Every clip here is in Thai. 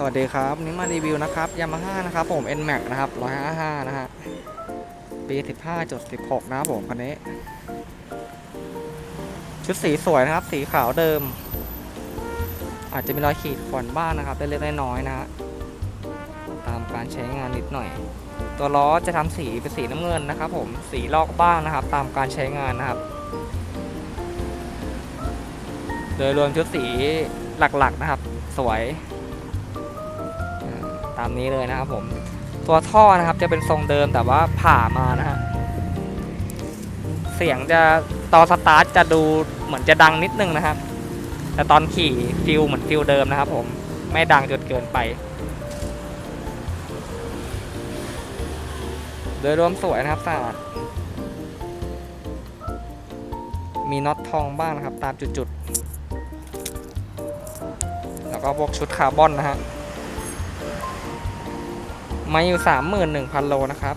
สวัสดีครับวันนี้มารีวิวนะครับยามาฮ่านะครับผม NMAX นะครับ155นะฮะปี 15.16 นะครับผมคันนี้ ชุดสีสวยนะครับ สีขาวเดิม อาจจะมีรอยขีดข่วนบ้างนะครับเล็กๆน้อยๆนะฮะตามการใช้งานนิดหน่อย ตัวล้อจะทำสีเป็นสีน้ำเงินนะครับ ผมสีลอกบ้างนะครับ ตามการใช้งานนะครับ โดยรวมชุดสีหลักๆนะครับ สวย ตามนี้เลยนะครับผมตัวท่อนะครับจะเป็นทรงเดิมแต่ว่าผ่ามานะฮะเสียงจะตอนสตาร์ทจะดูเหมือนจะดังนิดนึงนะครับ แต่ตอนขี่ฟิลเหมือนฟิลเดิมนะครับผมไม่ดังจนเกินไป โดยรวมสวยนะครับสะอาดมีน็อตทองบ้างนะครับ ตามจุดๆ แล้วก็พวกชุดคาร์บอนนะฮะ มาอยู่ 31,000 โลนะครับ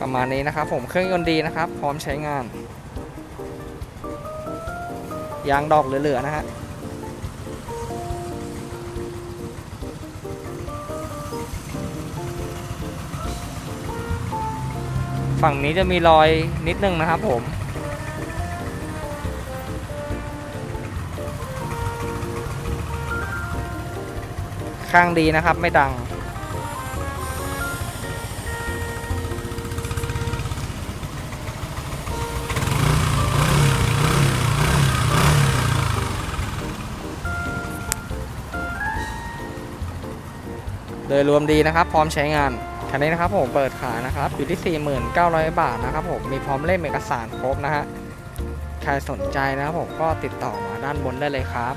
ประมาณนี้นะครับผมเครื่องยนต์ดีนะครับ พร้อมใช้งาน ยางดอกเหลือ ๆ นะฮะ ฝั่งนี้จะมีรอยนิดนึงนะครับผม ข้างดีนะครับไม่ดัง โดยรวมดีนะครับ พร้อมใช้งาน คันนี้นะครับผมเปิดขายนะครับอยู่ที่ 49,000 บาทนะครับผมมีพร้อมเล่มเอกสารครบนะฮะใครสนใจนะครับผมก็ติดต่อมาด้านบนได้เลยครับ